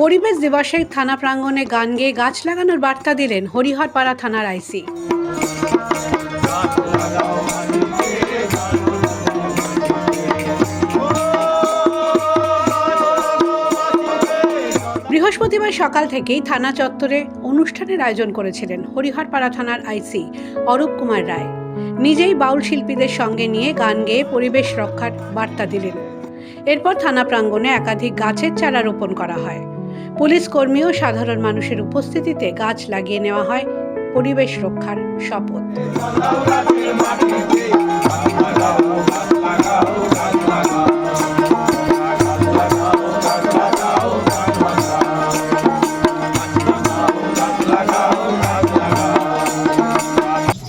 পরিবেশ দিবসে থানা প্রাঙ্গণে গান গেয়ে গাছ লাগানোর বার্তা দিলেন হরিহরপাড়া থানার আইসি। বৃহস্পতিবার সকাল থেকেই থানা চত্বরে অনুষ্ঠানের আয়োজন করেছিলেন হরিহরপাড়া থানার আইসি অরূপ কুমার রায়। নিজেই বাউল শিল্পীদের সঙ্গে নিয়ে গান গেয়ে পরিবেশ রক্ষার বার্তা দিলেন। এরপর থানা প্রাঙ্গণে একাধিক গাছের চারা রোপণ করা হয়। পুলিশ কর্মী ও সাধারণ মানুষের উপস্থিতিতে গাছ লাগিয়ে নেওয়া হয় পরিবেশ রক্ষার শপথ।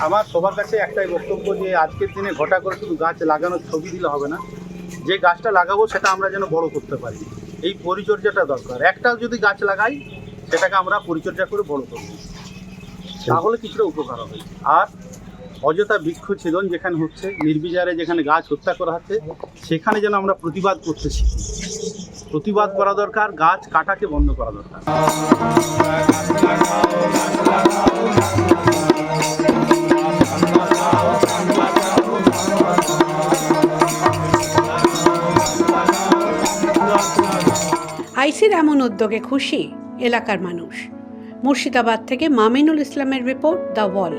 আমার সবার কাছে একটাই বক্তব্য যে আজকের দিনে ঘটা করে শুধু গাছ লাগানোর ছবি দিলে হবে না, যে গাছটা লাগাবো সেটা আমরা যেন বড় করতে পারি। এই পরিচর্যাটা দরকার। একটা যদি গাছ লাগাই, সেটাকে আমরা পরিচর্যা করে বড় করব। তাহলে কিছুটা উপকার হবে। আর অযথা বৃক্ষ ছেদন যেখানে হচ্ছে, নির্বিচারে যেখানে গাছ হত্যা করা হচ্ছে, সেখানে যেন আমরা প্রতিবাদ করতে শিখি। প্রতিবাদ করা দরকার, গাছ কাটাকে বন্ধ করা দরকার। আইসির এমন উদ্যোগে খুশি এলাকার মানুষ। মুর্শিদাবাদ থেকে মামিনুল ইসলামের রিপোর্ট দ্য ওয়াল।